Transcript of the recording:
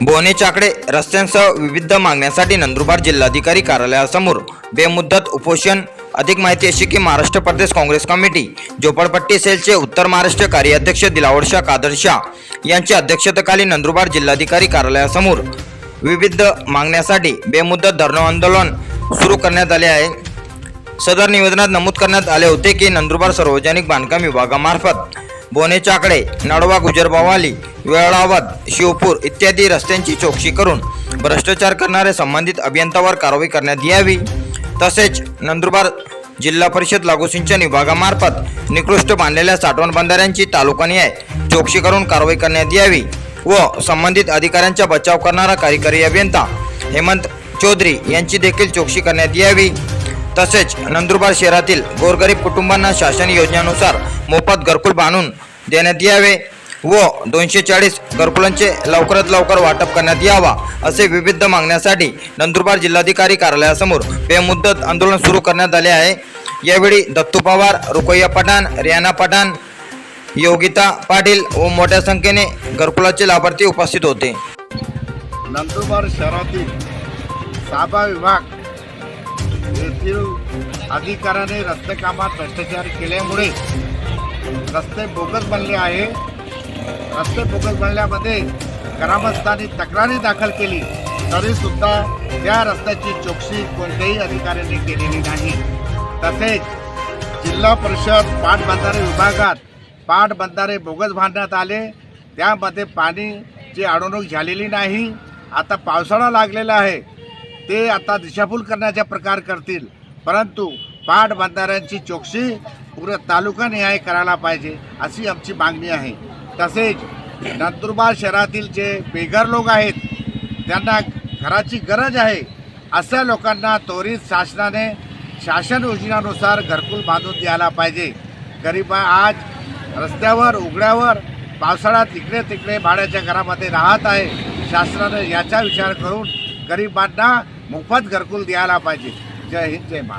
बोने चाकडे रस्त्यांसह विविध मागण्यासाठी नंदुरबार जिल्हाधिकारी कार्यालयासमोर बेमुद्दत उपोषण. अधिक माहिती अशी की महाराष्ट्र प्रदेश काँग्रेस कमिटी झोपडपट्टी सेलचे उत्तर महाराष्ट्र कार्याध्यक्ष दिलावर शाह कादर शाह यांच्या अध्यक्षतेखाली नंदुरबार जिल्हाधिकारी कार्यालयासमोर विविध मागण्यासाठी बेमुद्दत धरणं आंदोलन सुरू करण्यात आले आहे. सदर निवेदनात नमूद करण्यात आले होते की नंदुरबार सार्वजनिक बांधकाम विभागामार्फत बोने चाकडे नडवा गुजरबावाली वेळावत शिवपूर इत्यादी रस्त्यांची चौकशी करून भ्रष्टाचार करणाऱ्या संबंधित अभियंतावर कारवाई करण्यात यावी. तसेच नंदुरबार जिल्हा परिषद लागू सिंचन विभागामार्फत निकृष्ट बांधलेल्या साठवण बंधाऱ्यांची तालुकानिहाय चौकशी करून कारवाई करण्यात यावी व संबंधित अधिकाऱ्यांचा बचाव करणारा कार्यकारी अभियंता हेमंत चौधरी यांची देखील चौकशी करण्यात यावी. तसेच नंदुरबार शहरातील गोरगरीब कुटुंबांना शासन योजनेनुसार मोफत घरकुल बांधून देण्यात यावे व दोनशे चाळीस घरकुलांचे लवकरात लवकर वाटप करण्यात यावा असे विविध मागण्यासाठी नंदुरबार जिल्हाधिकारी कार्यालयासमोर बेमुद्दत आंदोलन सुरू करण्यात आले आहे. यावेळी दत्तू पवार रुकोया पठाण रियाना पठाण योगिता पाटील व मोठ्या संख्येने घरकुलाचे लाभार्थी उपस्थित होते. नंदुरबार शहरातील साबा विभाग येथील अधिकाऱ्याने रस्ते कामात भ्रष्टाचार केल्यामुळे रस्ते बोगस बनले आहे. रस्ते बोगस बनल्यामध्ये ग्रामस्थांनी तक्रारी दाखल केली. तरीसुद्धा त्या रस्त्याची चौकशी कोणत्याही अधिकाऱ्यांनी केलेली नाही. तसेच जिल्हा परिषद पाटबंधारे विभागात पाटबंधारे बोगस बांधण्यात आले. त्यामध्ये पाणीची अडवणूक झालेली नाही. आता पावसाळा लागलेला आहे. ते आता दिशाभूल करण्याचा प्रकार करतील. परंतु पाटबंधाऱ्यांची चौकशी पुर तालुका न्याय करायला पाहिजे अशी आमची मागणी आहे. तसेच नंदुरबार शहरातील जे बेघर लोक आहेत त्यांना घराची गरज आहे अशा लोकांना त्वरित शासनाने शासन योजनेनुसार घरकुल बांधून द्यायला पाहिजे. गरिबा आज रस्त्यावर उघड्यावर पावसाळ्यात इकडे तिकडे भाड्याच्या घरामध्ये राहत आहे. शासनाने याचा विचार करून गरिबांना मोफत घरकुल द्यायला पाहिजे. जय हिंद जय महाराष्ट्र.